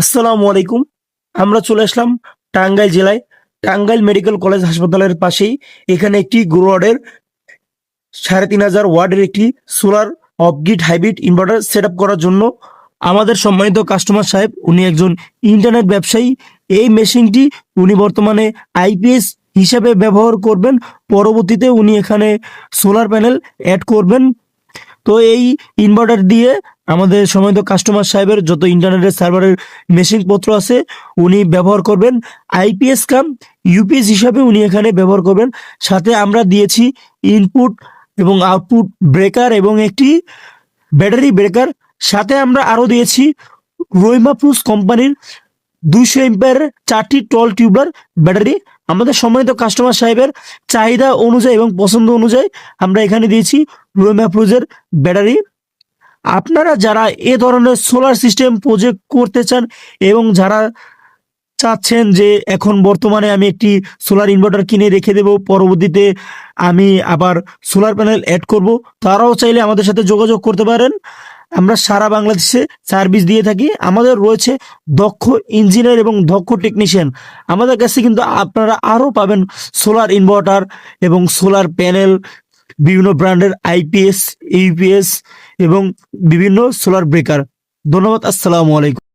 আসসালামু আলাইকুম। আমরা চলে আসলাম টাঙ্গাইল জেলায়। টাঙ্গাইল মেডিকেল কলেজ হাসপাতালের পাশেই এখানে একটি গ্রোয়ার্ডের সাড়ে তিন হাজার ওয়ার্ডের একটি solar off grid hybrid inverter set করার জন্য আমাদের সম্মানিত কাস্টমার সাহেব, উনি একজন ইন্টারনেট ব্যবসায়ী। এই মেশিনটি উনি বর্তমানে আইপিএস হিসাবে ব্যবহার করবেন। পরবর্তীতে উনি এখানে সোলার প্যানেল অ্যাড করবেন। তো এই ইনভার্টার দিয়ে আমাদের সম্মানিত কাস্টমার সাহেবের যত ইন্টারনেটের সার্ভারের মেশিন পত্র আছে, উনি ব্যবহার করবেন। আইপিএস কাম ইউপিএস হিসাবে উনি এখানে ব্যবহার করবেন। সাথে আমরা দিয়েছি ইনপুট এবং আউটপুট ব্রেকার এবং একটি ব্যাটারি ব্রেকার সাথে আমরা আরও দিয়েছি রইমাপুস কোম্পানির দুইশো এম্পায়ারের চারটি টল টিউবলার ব্যাটারি আমাদের সম্মানিত কাস্টমার সাহেবের চাহিদা অনুযায়ী এবং পছন্দ অনুযায়ী আমরা এখানে দিয়েছি রোমাপ্রুজের ব্যাটারি আপনারা যারা এ ধরনের সোলার সিস্টেম প্রজেক্ট করতে চান এবং যারা চাচ্ছেন যে এখন বর্তমানে আমি একটি সোলার ইনভার্টার কিনে রেখে দেব, পরবর্তীতে আমি আবার সোলার প্যানেল অ্যাড করব, তারাও চাইলে আমাদের সাথে যোগাযোগ করতে পারেন। আমরা সারা বাংলাদেশে সার্ভিস দিয়ে থাকি। আমাদের রয়েছে দক্ষ ইঞ্জিনিয়ার এবং দক্ষ টেকনিশিয়ান আমাদের কাছে কিন্তু আপনারা আরও পাবেন সোলার ইনভার্টার এবং সোলার প্যানেল বিভিন্ন ব্র্যান্ডের আইপিএস ইউপিএস এবং বিভিন্ন সোলার ব্রেকার ধন্যবাদ, আসসালামু আলাইকুম।